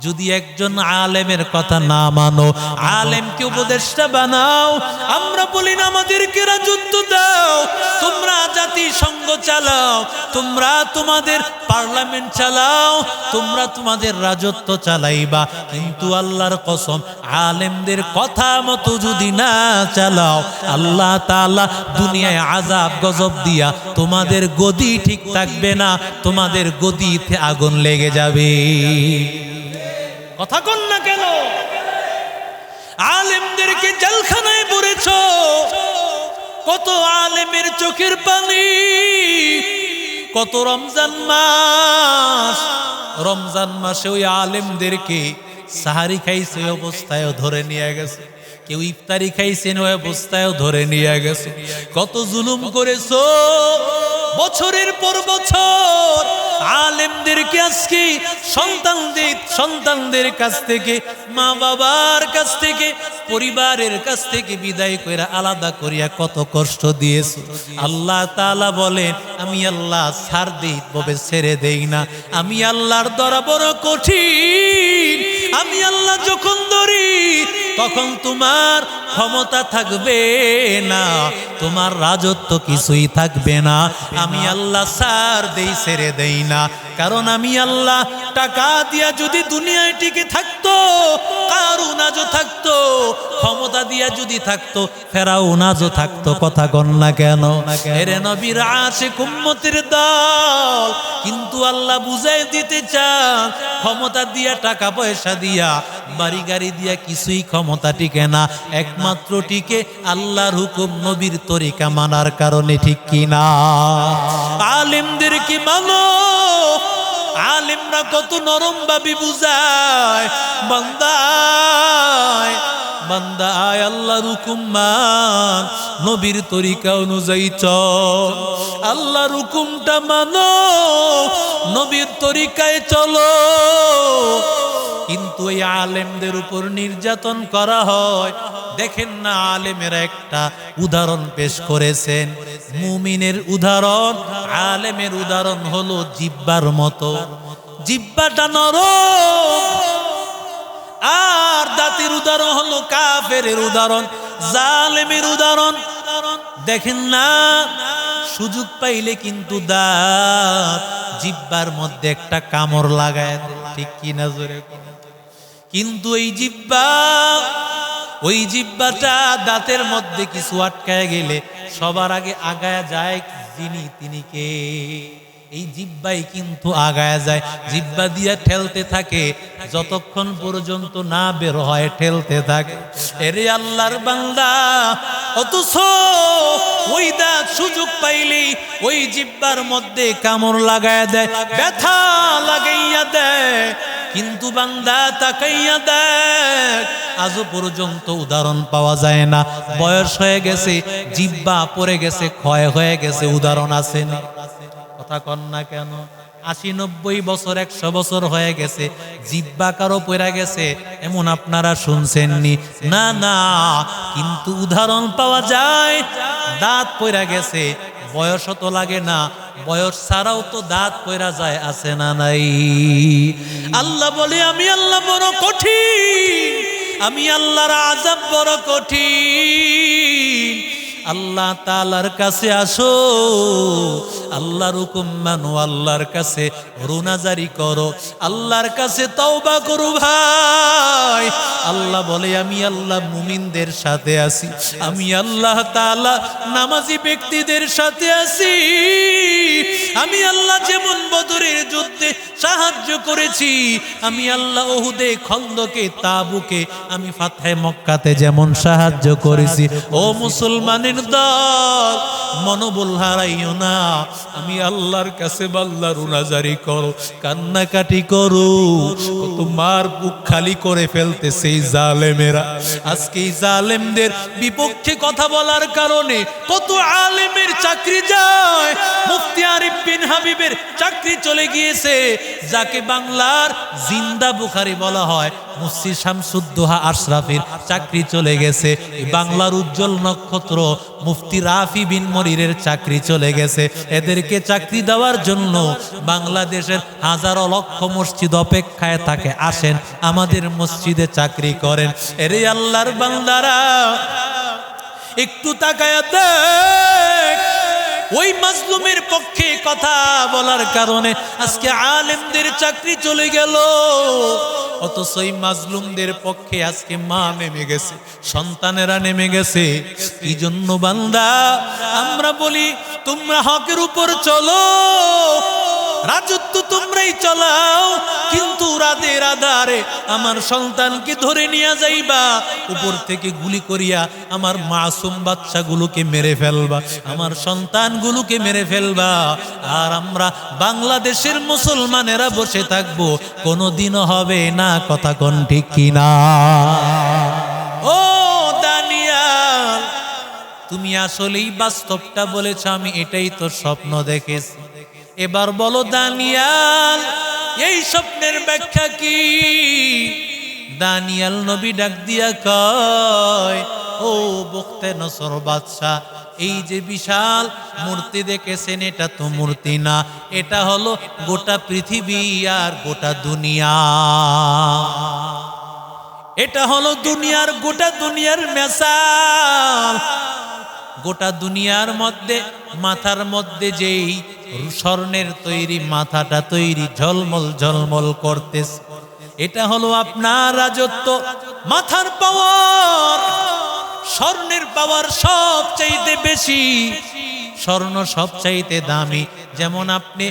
যদি একজন আলেমের কথা না মানো, আলেমকে উপদেষ্টা বানাও, আমরা বলি না আমাদেরকে রাজত্ব দাও, তোমরা জাতিসংঘ চালাও, তোমরা তোমাদের পার্লামেন্ট চালাও, তোমরা তোমাদের রাজত্ব চালাইবা, কিন্তু আল্লাহর কসম, আলেমদের কথা মতো যদি না চালাও, আল্লাহ তাআলা দুনিয়ায় আজাব গজব দিয়া তোমাদের গদি ঠিক থাকবে না, তোমাদের গদিতে আগুন লেগে যাবে। কথা কন না কেন? আলেমদেরকে জেলখানায় পড়েছ। কত আলেমের চোখের পানি, কত রমজান মাস। রমজান মাসে ওই আলেমদেরকে সাহারি খাইছে, ওই অবস্থায়ও ধরে নিয়ে গেছে। কেউ ইফতারি খাইছেন ওই অবস্থায়ও ধরে নিয়ে গেছে। কত জুলুম করেছ, বছরের পর বছর আলেমদেরকে আজকে সন্তানদের সন্তানদের কাছ থেকে মা বাবার কাছ থেকে, পরিবারের কাছ থেকে বিদায় করে আলাদা করিয়া কত কষ্ট দিয়েছে। আল্লাহ তাআলা বলেন, আমি আল্লাহ ছাড় দেই, তবে ছেড়ে দেই না। আমি আল্লাহর দরা বড় কঠিন। আমি আল্লাহ যখন ধরি তখন তোমার ক্ষমতা থাকবে না, তোমার রাজত্ব কিছুই থাকবে না। আমি আল্লাহ সার দেই ছেড়ে দেই না। কারণ আমি আল্লাহ টাকা দিয়া যদি দুনিয়ায় টিকে থাকতো কারুন আজও থাকতো, ক্ষমতা দিয়া যদি থাকতো, ফেরাও নাজও থাকতো, কথা গণ না কেন? এরে নবীর আসে কুম্মতের দল আল্লাহ বুঝাই দিতে চান। ক্ষমতা দিয়া, টাকা পয়সা দিয়া, বাড়ি গাড়ি দিয়া কিছুই ক্ষমতা টিকে না। একমাত্র টিকে আল্লাহর হুকুম নবীর তরিকা মানার কারণে ঠিক কিনা আলিমদের কি মানো? আলেমরা কত নরম ভাবি বুঝায়। বান্দায় বান্দায় আল্লাহর হুকুম মান, নবীর তরিকা অনুযায়ী চল। আল্লাহর হুকুমটা মানো। নবীর তরিকায় চলো। কিন্তু এই আলেমদের উপর নির্যাতন করা হয়। দেখেন না, আলেমেরা একটা উদাহরণ পেশ করেছেন। মুমিনের উদাহরণ, আলেমের উদাহরণ হলো জিব্বার মতো। জিব্বাটা নরম। আর দাঁতের উদাহরণ হলো কাফের উদাহরণ, জালেমের উদাহরণ। দেখেন না সুযোগ পাইলে কিন্তু দাঁত, জিব্বার মধ্যে একটা কামড় লাগায় ঠিক কি না কিন্তু এই জিব্বা, ওই জিব্বাটা দাঁতের মধ্যে কিছু আটকায় গেলে সবার আগে আগায় যায় যিনি, তিনি কে? এই জিব্বাই কিন্তু আগায় যায়। জিব্বা দিয়া ঠেলতে থাকে, যতক্ষণ পর্যন্ত না বের হয় ঠেলতে থাকে। এরে আল্লাহর বান্দা অথচ ওই দাঁত সুযোগ পাইলেই ওই জিব্বার মধ্যে কামড় লাগায় দেয়, ব্যথা লাগাইয়া দেয়, কিন্তু বান্দা তাকাইয়া দেখ, আজও পর্যন্ত উদাহরণ পাওয়া যায় না। বয়স হয়ে গেছে, জিব্বা পড়ে গেছে, ক্ষয় হয়ে গেছে, উদাহরণ আছে না? কথা কন না কেন? আশি নব্বই বছর, একশো বছর হয়ে গেছে। জিব্বা কারও পড়ে গেছে, এমন আপনারা শুনছেননি। না না, কিন্তু উদাহরণ পাওয়া যায়, দাঁত পড়ে গেছে বয়স তো লাগে না, বয়স ছাড়াও তো দাঁত পয়রা যায়, আছে না নাই? আল্লাহ বলে, আমি আল্লাহ বড় কঠিন, আমি আল্লাহর আজাব বড় কঠিন আল্লাহ তালার কাছে আসো, আল্লাহর হুকুম মানো, আল্লাহর কাছে রুনাজারি করো, আল্লাহর কাছে তওবা করো ভাই। আল্লাহ বলে, আমি আল্লাহ মুমিনদের সাথে আছি, আমি আল্লাহ তালা নামাজি ব্যক্তিদের সাথে আছি। আমি আল্লাহ যেমন বদরের যুদ্ধে সাহায্য করেছি, আমি আল্লাহ ওহুদে খন্দকে, তাবুকে, আমি ফাতহে মক্কাতে যেমন সাহায্য করেছি। ও মুসলমানের দল, মনোবল হারাইও না। আমি আল্লাহর কাছে বাল্লার উনাজারি করো, কান্নাকাটি করো। তোমার বুক খালি করে ফেলতে সেই জালেমেরা। আজকে এই জালেমদের বিপক্ষে কথা বলার কারণে কত আলেমের চাকরি যায় চাকরি চলে গিয়েছে, যাকে বাংলার জিন্দা বুখারি বলা হয় আশরাফের চাকরি চলে গেছে। বাংলার উজ্জ্বল নক্ষত্র মুফতি রাফি বিন মরিরের চাকরি চলে গেছে। এদেরকে চাকরি দেওয়ার জন্য বাংলাদেশের হাজারো লক্ষ মসজিদ অপেক্ষায় থাকে, আসেন, আমাদের মসজিদে চাকরি করেন। এরে আল্লাহর বান্দারা, একটু তাকায় দেখ। ওই মাজলুমের পক্ষে কথা বলার কারণে আজকে আলেমদের চাকরি চলে গেল। অথচ ওই মাজলুমদের পক্ষে আজকে মা নেমে গেছে, সন্তানেরা নেমে গেছে। কি জন্য বান্দা, আমরা বলি, তোমরা হকের উপর চলো, রাজত্ব তোমরাই চালাও, কিন্তু রাদের আধারে আমার সন্তানকে ধরে নিয়ে যাইবা। উপর থেকে গুলি করিয়া আমার মাসুম বাচ্চাগুলোকে মেরে ফেলবা, আমার সন্তানগুলোকে মেরে ফেলবা। আর আমরা বাংলাদেশের মুসলমানেরা বসে থাকব, কোনোদিনও হবে না, কথা কোন ঠিক কিনা? ও দানিয়াল, তুমি আসলেই বাস্তবটা বলেছ, আমি এটাই তো স্বপ্ন দেখেছি। এবার বলো দানিয়াল, এই স্বপ্নের ব্যাখ্যা কি? দানিয়াল নবী ডাক দিয়া কয়, ও বক্তে নসর বাদশাহ, এই যে বিশাল মূর্তি দেখেছেন, এটা তো মূর্তি না, এটা হলো গোটা পৃথিবী আর গোটা দুনিয়া। এটা হলো দুনিয়ার গোটা দুনিয়ার মেসাল। গোটা দুনিয়ার মধ্যে, মাথার মধ্যে যেই স্বর্ণের তৈরি মাথাটা তৈরি ঝলমল ঝলমল করতেছে, এটা হলো আপনার রাজত্ব। মাথার পাওয়ার, স্বর্ণের পাওয়ার সব চাইতে বেশি। স্বর্ণ সব চাইতে দামি। যেমন আপনি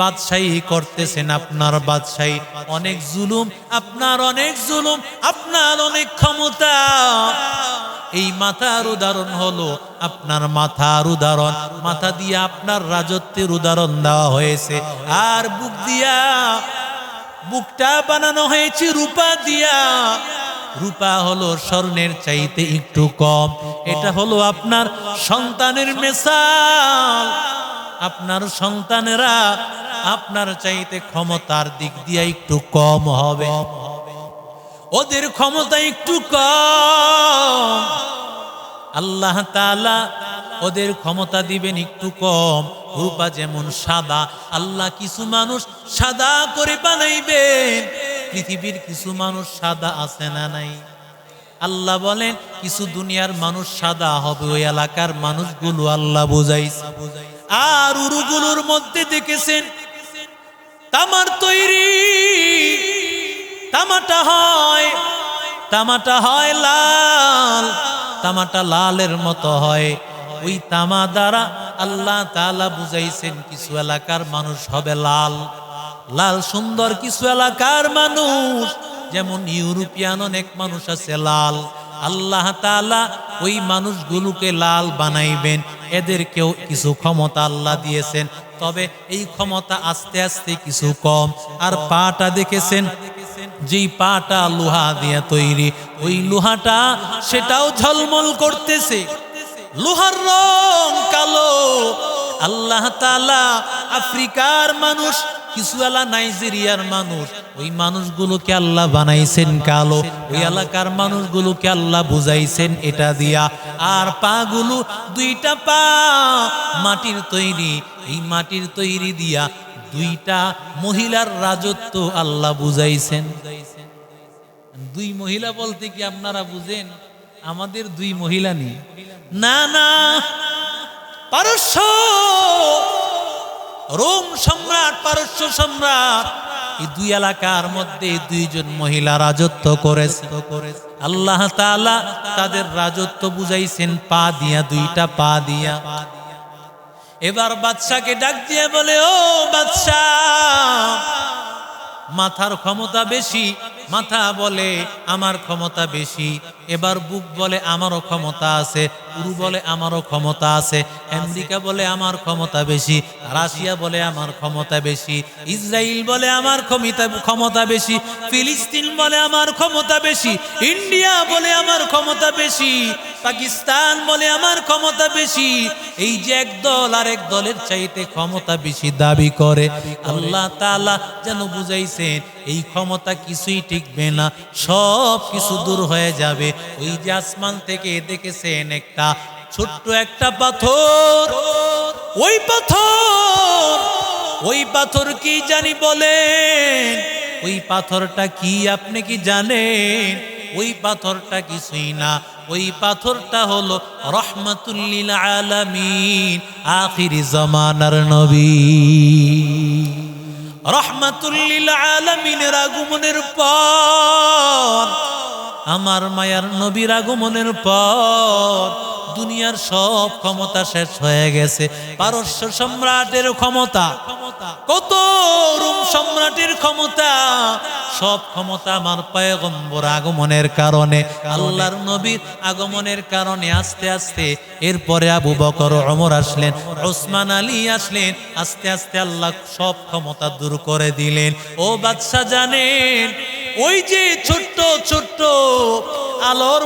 বাদশাহী করতেছেন, আপনার বাদশাহী অনেক জুলুম, আপনার অনেক জুলুম, আপনার অনেক ক্ষমতা। এই মাথার উদাহরণ হলো আপনার মাথার উদাহরণ। মাথা দিয়ে আপনার রাজত্বের উদাহরণ দেওয়া হয়েছে। আর বুক দিয়া বুকটা বানানো হয়েছে, রূপা দিয়া। রূপা হলো স্বর্ণের চাইতে একটু কম। এটা হলো আপনার সন্তানের মেসাল। আপনার সন্তানেরা আপনার চাইতে ক্ষমতার দিক দিয়ে একটু কম হবে। ওদের ক্ষমতা একটু কম। আল্লাহ তাআলা ওদের ক্ষমতা দিবেন একটু কম। রূপা যেমন সাদা, আল্লাহ কিছু মানুষ সাদা করে বানাইবেন। পৃথিবীর কিছু মানুষ সাদা আছে না নাই? আল্লাহ বলেন, কিছু দুনিয়ার মানুষ সাদা হবে, ওই এলাকার মানুষগুলো আল্লাহ বোঝাইছে। আর উরুগুলোর মধ্যে দেখেছেন, তামার তৈরি তামাটা হয় তামাটা হয় লাল, তামাটা লালের মতো হয়। ওই তামা দ্বারা আল্লাহ তাআলা বুঝাইছেন, কিছু এলাকার মানুষ হবে লাল। লাল সুন্দর কিছু এলাকার মানুষ, যেমন ইউরোপিয়ান অনেক মানুষ আছে লাল। আল্লাহ তাআলা ওই মানুষগুলোকে লাল বানাইবেন, এদেরকেও কিছু ক্ষমতা আল্লাহ দিয়েছেন। তবে এই ক্ষমতা আস্তে আস্তে কিছু কম। আর পাটা দেখেছেন যেই পাটা লোহা দিয়ে তৈরি, ওই লোহাটা সেটাও ঝলমল করতেছে। লোহার রং কালো। আল্লাহ তাআলা আফ্রিকার মানুষ, কিছু এলা নাইজেরিয়ার মানুষ, ওই মানুষগুলোকে আল্লাহ বানাইছেন কালো। ওই এলাকার মানুষগুলোকে আল্লাহ বুঝাইছেন এটা দিয়া। আর পাগুলো দুইটা পা মাটির তৈরি। এই মাটির তৈরি দিয়া দুইটা মহিলার রাজত্ব আল্লাহ বুঝাইছেন। দুই মহিলা বলতে কি আপনারা বুঝেন? আমাদের দুই মহিলা নেই না না, পারস্য, রোম সম্রাট, পারস্য সম্রাট, এই দুই এলাকার মধ্যে দুইজন মহিলা রাজত্ব করেছে। আল্লাহ তাআলা তাদের রাজত্ব বুঝাইছেন, পা দিয়া, দুইটা পা দিয়া। এবার বাদশাকে ডাক দিয়ে বলে, ও বাদশাহ মাথার ক্ষমতা বেশি। মাথা বলে, আমার ক্ষমতা বেশি। এবার বুক বলে, আমারও ক্ষমতা আছে। উরু বলে, আমারও ক্ষমতা আছে। আমেরিকা বলে, আমার ক্ষমতা বেশি। রাশিয়া বলে, আমার ক্ষমতা বেশি। ইসরায়েল বলে, আমার ক্ষমতা ক্ষমতা বেশি। ফিলিস্তিন বলে, আমার ক্ষমতা বেশি। ইন্ডিয়া বলে, আমার ক্ষমতা বেশি। পাকিস্তান বলে আমার ক্ষমতা বেশি। এই যে এক দল আর এক দলের চাইতে ক্ষমতা বেশি দাবি করে। আল্লাহ তাআলা যেন বুঝাইছেন, এই ক্ষমতা কিছুই টিকবে না, সব কিছু দূর হয়ে যাবে। ওই যে আসমান থেকে দেখেছেন একটা ছোট্ট একটা পাথর। ওই পাথর ওই পাথর কি জানি বলেন? ওই পাথরটা কি আপনি কি জানেন? ওই পাথরটা কিছুই না। ওই পাথরটা হলো রহমাতুল্লিল আলামিন, আখিরি জমানার নবী। রহমাতুল্লিল আলামিনের আগমনের পর, আমার মায়ার নবীর আগমনের পর দুনিয়ার সব ক্ষমতা শেষ হয়ে গেছে। পারস্য সম্রাটের ক্ষমতা, কত রুম সম্রাটের ক্ষমতা, সব ক্ষমতা আমার পয়গম্বর আগমনের কারণে, আল্লাহর নবীর আগমনের কারণে আস্তে আস্তে। এরপরে আবু বকর অমর আসলেন, ওসমান আলী আসলেন, আস্তে আস্তে আল্লাহ সব ক্ষমতা দূর করে দিলেন। ও বাদশাহ জানেন, ওই যে ছোট্ট ছোট্ট আলোর